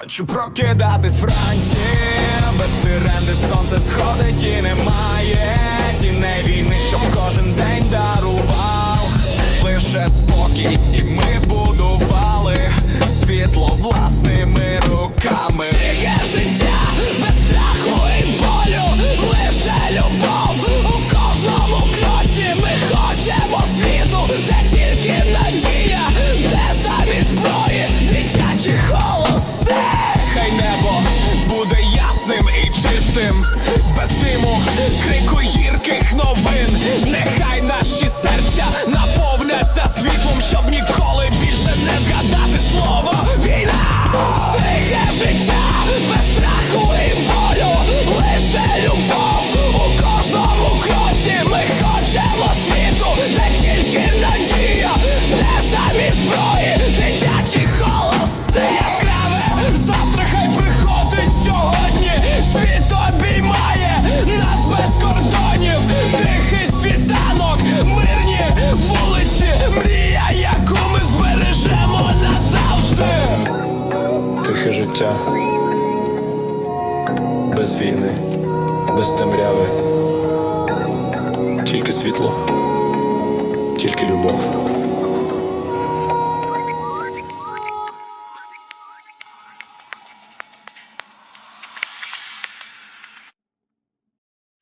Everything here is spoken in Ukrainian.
Хочу прокидатись вранці, без сиренди сонце сходить і немає тіней війни, щоб кожен день дарував лише спокій. them. життя без війни, без темряви, тільки світло, тільки любов.